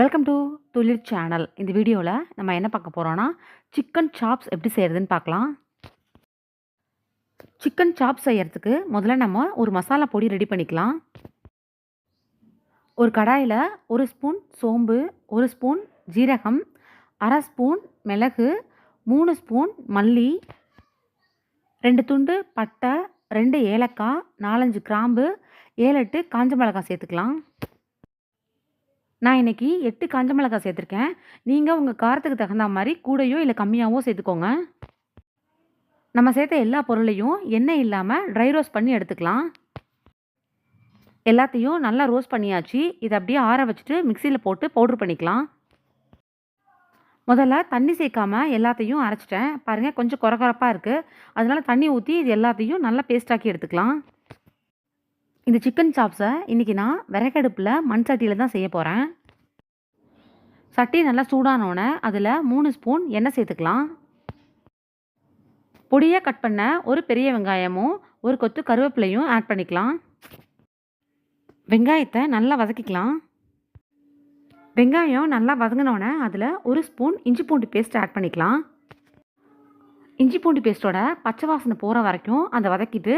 Welcome to தொழில் channel இந்த வீடியோவில் நம்ம என்ன பார்க்க போகிறோன்னா சிக்கன் சாப்ஸ் எப்படி செய்கிறதுன்னு பார்க்கலாம். சிக்கன் சாப்ஸ் செய்கிறதுக்கு முதல்ல நம்ம ஒரு மசாலா பொடி ரெடி பண்ணிக்கலாம். ஒரு கடாயில் ஒரு ஸ்பூன் சோம்பு ஒரு ஸ்பூன் ஜீரகம் அரை ஸ்பூன் மிளகு மூணு ஸ்பூன் மல்லி ரெண்டு துண்டு பட்டை ரெண்டு ஏலக்காய் நாலஞ்சு கிராம்பு ஏழு எட்டு காஞ்ச மிளகாய் சேர்த்துக்கலாம். நான் இன்றைக்கி எட்டு காஞ்ச மிளகாய் சேர்த்துருக்கேன். நீங்கள் உங்கள் காரத்துக்கு தகுந்த மாதிரி கூடையோ இல்லை கம்மியாகவோ சேர்த்துக்கோங்க. நம்ம சேர்த்த எல்லா பொருளையும் எண்ணெய் இல்லாமல் ட்ரை ரோஸ்ட் பண்ணி எடுத்துக்கலாம். எல்லாத்தையும் நல்லா ரோஸ்ட் பண்ணியாச்சு. இதை அப்படியே ஆற வச்சுட்டு மிக்சியில் போட்டு பவுட்ரு பண்ணிக்கலாம். முதல்ல தண்ணி சேர்க்காமல் எல்லாத்தையும் அரைச்சிட்டேன். பாருங்கள் கொஞ்சம் குறகுறப்பாக இருக்குது அதனால் தண்ணி ஊற்றி இது எல்லாத்தையும் நல்லா பேஸ்டாக்கி எடுத்துக்கலாம். இந்த சிக்கன் சாப்ஸை இன்றைக்கி நான் விறகடுப்பில் மண் சட்டியில் தான் செய்ய போகிறேன் சட்டி நல்லா சூடானோடனே அதில் மூணு ஸ்பூன் எண்ணெய் சேர்த்துக்கலாம். பொடியாக கட் பண்ண ஒரு பெரிய வெங்காயமும் ஒரு கொத்து கருவேப்பிலையும் ஆட் பண்ணிக்கலாம். வெங்காயத்தை நல்லா வதக்கிக்கலாம். வெங்காயம் நல்லா வதங்கினோடனே அதில் ஒரு ஸ்பூன் இஞ்சி பூண்டு பேஸ்ட் ஆட் பண்ணிக்கலாம். இஞ்சி பூண்டு பேஸ்ட்டோட பச்சை வாசனை போகிற வரைக்கும் அதை வதக்கிட்டு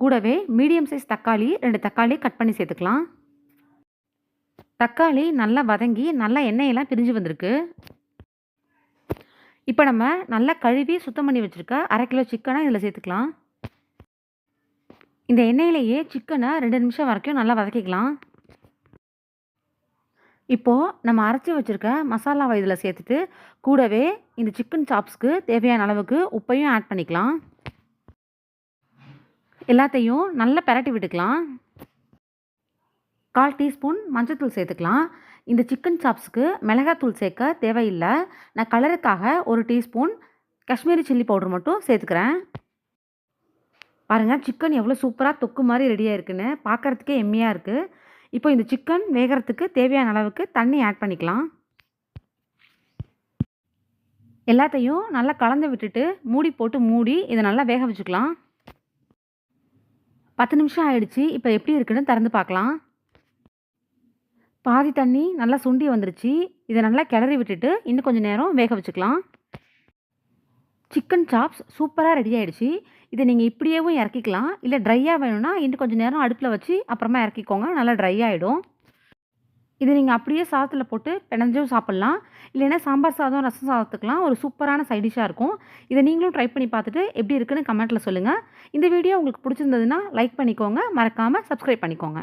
கூடவே மீடியம் சைஸ் தக்காளி ரெண்டு தக்காளி கட் பண்ணி சேர்த்துக்கலாம். தக்காளி நல்லா வதங்கி நல்லா எண்ணெயெல்லாம் பிரிஞ்சு வந்திருக்கு. இப்போ நம்ம நல்லா கழுவி சுத்தம் பண்ணி வச்சுருக்க அரை கிலோ சிக்கனை இதில் சேர்த்துக்கலாம். இந்த எண்ணெயிலேயே சிக்கனை ரெண்டு நிமிஷம் வரைக்கும் நல்லா வதக்கிக்கலாம். இப்போது நம்ம அரைச்சி வச்சுருக்க மசாலாவை இதில் சேர்த்துட்டு கூடவே இந்த சிக்கன் சாப்ஸ்க்கு தேவையான அளவுக்கு உப்பையும் ஆட் பண்ணிக்கலாம். எல்லாத்தையும் நல்லா பெரட்டி விட்டுக்கலாம். கால் டீஸ்பூன் மஞ்சத்தூள் சேர்த்துக்கலாம். இந்த சிக்கன் சாப்ஸுக்கு மிளகாத்தூள் சேர்க்க தேவையில்லை. நான் கலருக்காக ஒரு டீஸ்பூன் காஷ்மீரி சில்லி பவுடர் மட்டும் சேர்த்துக்கிறேன். பாருங்கள் சிக்கன் எவ்வளோ சூப்பராக தொக்கு மாதிரி ரெடியாக இருக்குன்னு. பார்க்குறதுக்கே எம்மியாக இருக்குது இப்போ இந்த சிக்கன் வேகிறதுக்கு தேவையான அளவுக்கு தண்ணி ஆட் பண்ணிக்கலாம். எல்லாத்தையும் நல்லா கலந்து விட்டுட்டு மூடி போட்டு மூடி இதை நல்லா வேக வச்சுக்கலாம். பத்து நிமிஷம் ஆயிடுச்சு. இப்போ எப்படி இருக்குன்னு திறந்து பார்க்கலாம். பாதி தண்ணி நல்லா சுண்டி வந்துருச்சு. இதை நல்லா கிளறி விட்டுட்டு இன்னும் கொஞ்சம் நேரம் வேக வச்சுக்கலாம். சிக்கன் சாப்ஸ் சூப்பராக ரெடி ஆகிடுச்சு இதை நீங்கள் இப்படியேவும் இறக்கிக்கலாம். இல்லை ட்ரையாக வேணும்னா இன்னும் கொஞ்சம் நேரம் அடுப்பில் வச்சு அப்புறமா இறக்கிக்கோங்க. நல்லா ட்ரை ஆகிடும் இது நீங்கள் அப்படியே சாதத்தில் போட்டு பிணைஞ்சும் சாப்பிட்லாம். இல்லைன்னா சாம்பார் சாதம் ரசம் சாதத்துக்கெலாம் ஒரு சூப்பரான சைடிஷாக இருக்கும். இதை நீங்களும் ட்ரை பண்ணி பார்த்துட்டு எப்படி இருக்குன்னு கமெண்ட்டில் சொல்லுங்கள் இந்த வீடியோ உங்களுக்கு பிடிச்சிருந்ததுன்னா லைக் பண்ணிக்கோங்க. மறக்காமல் சப்ஸ்கிரைப் பண்ணிக்கோங்க.